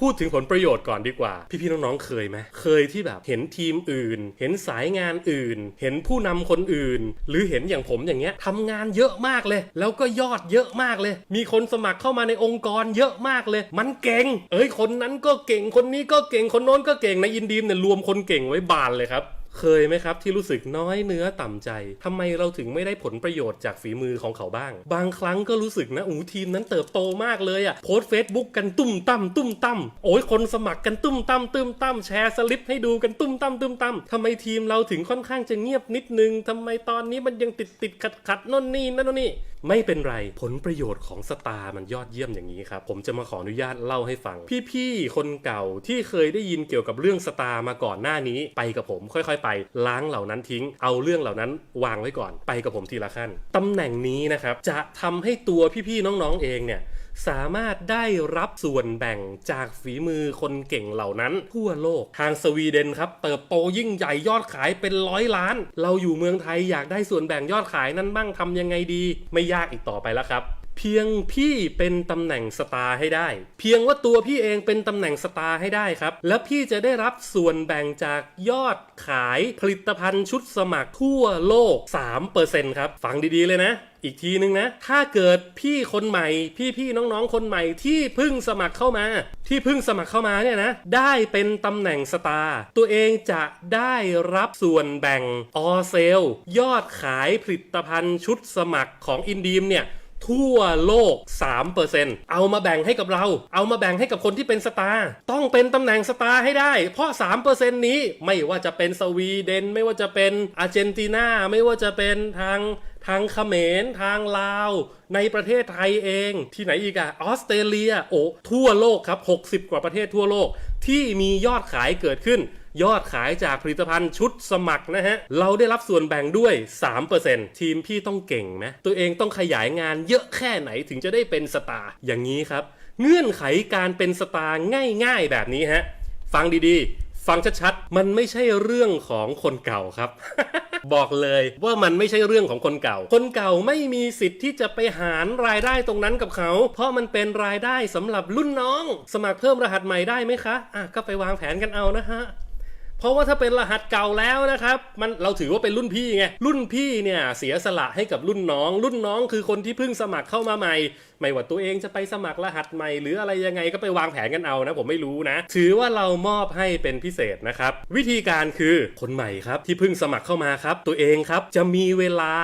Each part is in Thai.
พูดถึงผลประโยชน์ก่อนดีกว่า พี่ๆน้องๆเคยไหมเคยที่แบบเห็นทีมอื่น เห็นสายงานอื่น เห็นผู้นำคนอื่น หรือเห็นอย่างผมอย่างเงี้ยทำงานเยอะมากเลย แล้วก็ยอดเยอะมากเลย มีคนสมัครเข้ามาในองค์กรเยอะมากเลย มันเก่ง เอ้ยคนนั้นก็เก่งคนนี้ก็เก่งคนโน้นก็เก่งในอินดีมเนี่ยรวมคนเก่งไว้บานเลยครับ เคยไหมครับที่รู้สึกน้อยเนื้อต่ำใจทำไมเราถึงไม่ได้ผลประโยชน์จากฝีมือของเขาบ้าง บางครั้งก็รู้สึกนะอูทีมนั้นเติบโตมากเลยอะโพสเฟซบุ๊กกันตุ้มตั้มตุ้มตั้มโอ้ยคนสมัครกันตุ้มตั้มตุ้มตั้มแชร์สลิปให้ดูกันตุ้มตั้มตุ้มตั้มทำไมทีมเราถึงค่อนข้างจะเงียบนิดนึงทำไมตอนนี้มันยังติดติดขัดขัดน่นนี่นั่นนนนี่ไม่เป็นไรผลประโยชน์ของสตาร์มันยอดเยี่ยมอย่างนี้ครับ ผมจะมาขออนุญาตเล่าให้ฟัง พี่ๆคนเก่าที่เคยได้ยินเกี่ยวกับเรื่องสตาร์มาก่อนหน้านี้ ไปกับผมค่อยๆ ไปล้างเหล่านั้นทิ้ง เอาเรื่องเหล่านั้นวางไว้ก่อน ไปกับผมทีละขั้นตำแหน่งนี้นะครับจะทำให้ตัวพี่ๆน้องๆเองเนี่ยสามารถได้รับส่วนแบ่งจากฝีมือคนเก่งเหล่านั้น ทั่วโลกทางสวีเดนครับเติบโตยิ่งใหญ่ยอดขายเป็นร้อยล้าน เราอยู่เมืองไทยอยากได้ส่วนแบ่งยอดขายนั้นบ้างทำยังไงดี ไม่ยากอีกต่อไปแล้วครับ เพียงพี่เป็นตำแหน่งสตาร์ให้ได้ เพียงว่าตัวพี่เองเป็นตำแหน่งสตาร์ให้ได้ครับ แล้วพี่จะได้รับส่วนแบ่งจากยอดขายผลิตภัณฑ์ชุดสมัครทั่วโลก 3%ครับ ฟังดีๆเลยนะอีกทีนึงนะ ถ้าเกิดพี่คนใหม่ พี่ๆน้องๆ คนใหม่ที่เพิ่งสมัครเข้ามา ที่เพิ่งสมัครเข้ามาเนี่ยนะ ได้เป็นตำแหน่งสตาร์ตัวเองจะได้รับส่วนแบ่งออเซลยอดขายผลิตภัณฑ์ชุดสมัครของอินดีมเนี่ย ทั่วโลก 3%เอามาแบ่งให้กับเรา เอามาแบ่งให้กับคนที่เป็นสตาร์ ต้องเป็นตำแหน่งสตาร์ให้ได้ เพราะ 3%นี้ไม่ว่าจะเป็นสวีเดน ไม่ว่าจะเป็นอาร์เจนตินา ไม่ว่าจะเป็นทางทางเขมร ทางลาว ในประเทศไทยเอง ที่ไหนอีกอะออสเตรเลีย โอ้ ทั่วโลกครับ 60 กว่าประเทศทั่วโลกที่มียอดขายเกิดขึ้น ยอดขายจากผลิตภัณฑ์ชุดสมัครนะฮะ เราได้รับส่วนแบ่งด้วย 3%ทีมพี่ต้องเก่งไหมตัวเองต้องขยายงานเยอะแค่ไหนถึงจะได้เป็นสตาร์อย่างนี้ครับ เงื่อนไขการเป็นสตาร์ง่ายๆ แบบนี้ฮะ ฟังดีๆ ฟังชัดๆ มันไม่ใช่เรื่องของคนเก่าครับบอกเลยว่ามันไม่ใช่เรื่องของคนเก่า คนเก่าไม่มีสิทธิ์ที่จะไปหารรายได้ตรงนั้นกับเขา เพราะมันเป็นรายได้สำหรับรุ่นน้อง สมัครเพิ่มรหัสใหม่ได้ไหมคะ อะก็ไปวางแผนกันเอานะฮะ เพราะว่าถ้าเป็นรหัสเก่าแล้วนะครับ มันเราถือว่าเป็นรุ่นพี่ไง รุ่นพี่เนี่ยเสียสละให้กับรุ่นน้อง รุ่นน้องคือคนที่เพิ่งสมัครเข้ามาใหม่ ไม่ว่าตัวเองจะไปสมัครรหัสใหม่ หรืออะไรยังไงก็ไปวางแผนกันเอานะ ผมไม่รู้นะ ถือว่าเรามอบให้เป็นพิเศษนะครับ วิธีการคือคนใหม่ครับที่เพิ่งสมัครเข้ามาครับ ตัวเองครับจะมีเวลา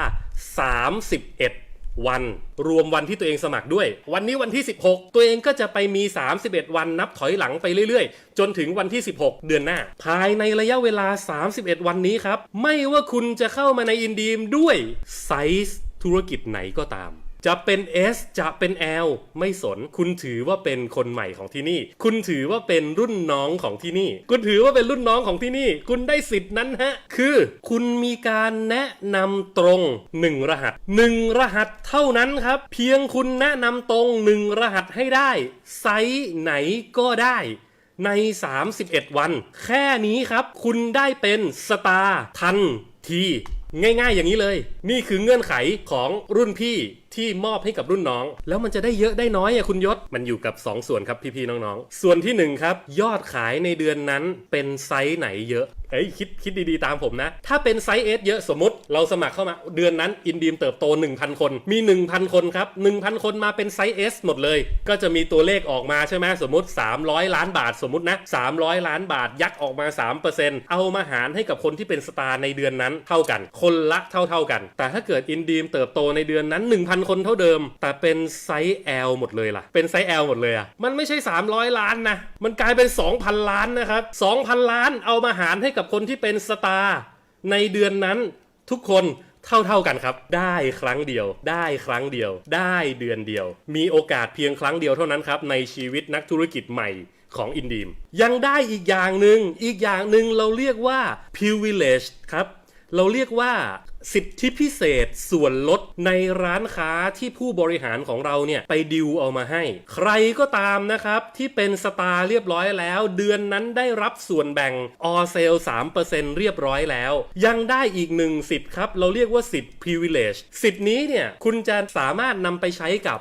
31 วัน รวมวันที่ตัวเองสมัครด้วย วันนี้วันที่ 16 ตัวเองก็จะไปมี 31 วันนับถอยหลังไปเรื่อยๆ จนถึงวันที่ 16 เดือนหน้า ภายในระยะเวลา 31 วันนี้ครับ ไม่ว่าคุณจะเข้ามาในอินดีมด้วยไซส์ธุรกิจไหนก็ตาม จะเป็น S จะเป็น L ไม่สน คุณถือว่าเป็นคนใหม่ของที่นี่ คุณถือว่าเป็นรุ่นน้องของที่นี่ คุณถือว่าเป็นรุ่นน้องของที่นี่ คุณได้สิทธิ์นั้นฮะ คือ คุณมีการแนะนำตรง 1 รหัส 1 รหัสเท่านั้นครับ เพียงคุณแนะนำตรง 1 รหัสให้ได้ ไซส์ไหนก็ได้ใน 31 วัน แค่นี้ครับ คุณได้เป็นสตาร์ทันที ง่ายๆอย่างนี้เลย นี่คือเงื่อนไขของรุ่นพี่ ที่มอบให้กับรุ่นน้อง แล้วมันจะได้เยอะได้น้อยอะคุณยศ มันอยู่กับ 2 ส่วนครับพี่ๆน้องๆ ส่วนที่ 1 ครับ ยอดขายในเดือนนั้นเป็นไซส์ไหนเยอะเอ้ยคิดคิดดีๆ ตามผมนะ ถ้าเป็นไซส์ S เยอะสมมติเราสมัครเข้ามาเดือนนั้นอินดีมเติบโต 1,000 คน มี 1,000 คนครับ 1,000 คนมาเป็นไซส์ S หมดเลย ก็จะมีตัวเลขออกมาใช่ไหมสมมติ 300 ล้านบาทสมมตินะ 300 ล้านบาทยักออกมา 3%เอามาหารให้กับคนที่เป็นสตาร์ในเดือนนั้นเท่ากัน คนละเท่าๆกัน แต่ถ้าเกิดอินดีมเติบโตในเดือนนั้น 1,000คนเท่าเดิม แต่เป็นไซส์ L หมดเลยล่ะ เป็นไซส์ L หมดเลยอะ มันไม่ใช่ 300 ล้านนะ มันกลายเป็น 2,000 ล้านนะครับ 2,000 ล้านเอามาหารให้กับคนที่เป็นสตาร์ในเดือนนั้นทุกคนเท่าเท่าๆกันครับ ได้ครั้งเดียว ได้ครั้งเดียว ได้เดือนเดียว มีโอกาสเพียงครั้งเดียวเท่านั้นครับ ในชีวิตนักธุรกิจใหม่ของอินดีม ยังได้อีกอย่างหนึ่งอีกอย่างหนึ่งเราเรียกว่า privilege ครับ เราเรียกว่า สิทธิพิเศษส่วนลดในร้านค้าที่ผู้บริหารของเราเนี่ย ไปดิวเอามาให้ ใครก็ตามนะครับ ที่เป็นสตาร์เรียบร้อยแล้ว เดือนนั้นได้รับส่วนแบ่งออเซล3%เรียบร้อยแล้ว ยังได้อีกหนึ่งสิทธิ์ครับ เราเรียกว่าสิทธิ์ privilege สิทธิ์นี้เนี่ย คุณจะสามารถนำไปใช้กับ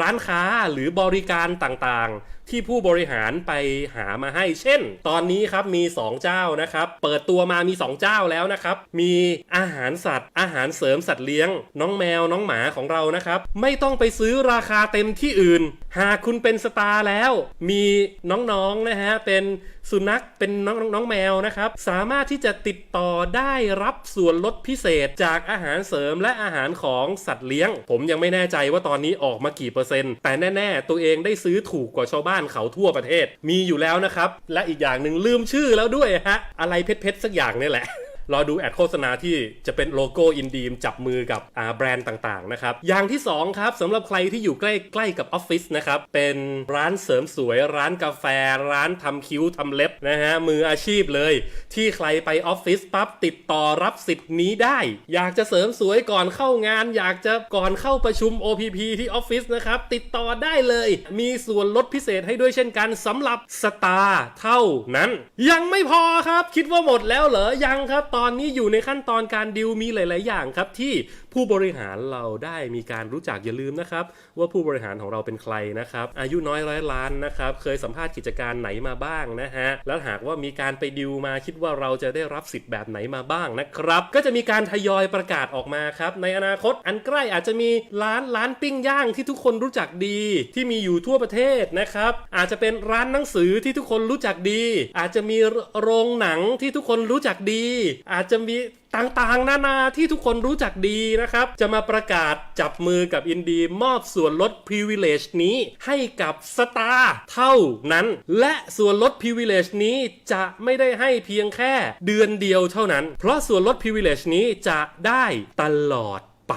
ร้านค้าหรือบริการต่างๆ ที่ผู้บริหารไปหามาให้ เช่น ตอนนี้ครับมี 2 เจ้านะครับ เปิดตัวมามี 2 เจ้าแล้วนะครับ มีอาหารสัตว์ อาหารเสริมสัตว์เลี้ยง น้องแมวน้องหมาของเรานะครับ ไม่ต้องไปซื้อราคาเต็มที่อื่น หากคุณเป็นสตาร์แล้ว มีน้องๆนะฮะเป็นสุนัขเป็นน้องน้องแมวนะครับ สามารถที่จะติดต่อได้รับส่วนลดพิเศษจากอาหารเสริมและอาหารของสัตว์เลี้ยง ผมยังไม่แน่ใจว่าตอนนี้ออกมากี่เปอร์เซ็นต์ แต่แน่ ๆ ตัวเองได้ซื้อถูกกว่าชาวบ้านเขาทั่วประเทศ มีอยู่แล้วนะครับ และอีกอย่างหนึ่งลืมชื่อแล้วด้วยฮะอะไรเพชรๆสักอย่างนี่แหละ รอดูแอดโฆษณาที่จะเป็นโลโก้อินดีมจับมือกับแบรนด์ต่างๆนะครับอย่างที่2ครับสำหรับใครที่อยู่ใกล้ใกล้กับออฟฟิศนะครับเป็นร้านเสริมสวย ร้านกาแฟ ร้านทำคิ้วทำเล็บนะฮะมืออาชีพเลย ที่ใครไปออฟฟิศปั๊บติดต่อรับสิทธิ์นี้ได้ อยากจะเสริมสวยก่อนเข้างาน อยากจะก่อนเข้าประชุม OPP ที่ออฟฟิศนะครับติดต่อได้เลย มีส่วนลดพิเศษให้ด้วยเช่นกันสำหรับสตาร์เท่านั้น ยังไม่พอครับ คิดว่าหมดแล้วเหรอยังครับตอนนี้อยู่ในขั้นตอนการดิวมีหลาย ๆ อย่างครับ ที่ผู้บริหารเราได้มีการรู้จักอย่าลืมนะครับ ว่าผู้บริหารของเราเป็นใครนะครับ อายุน้อยร้อยล้านนะครับ เคยสัมภาษณ์กิจการไหนมาบ้างนะฮะแล้วหากว่ามีการไปดิวมาคิดว่าเราจะได้รับสิทธิ์แบบไหนมาบ้างนะครับ ก็จะมีการทยอยประกาศออกมาครับ ในอนาคตอันใกล้อาจจะมีร้านร้านปิ้งย่างที่ทุกคนรู้จักดี ที่มีอยู่ทั่วประเทศนะครับ อาจจะเป็นร้านหนังสือที่ทุกคนรู้จักดี อาจจะมีโรงหนังที่ทุกคนรู้จักดีอาจจะมีต่างๆ นานาที่ทุกคนรู้จักดีนะครับ จะมาประกาศจับมือกับอินดีมอบส่วนลด privilege นี้ให้กับสตาร์เท่านั้น และส่วนลด privilege นี้จะไม่ได้ให้เพียงแค่เดือนเดียวเท่านั้น เพราะส่วนลด privilege นี้จะได้ตลอดไป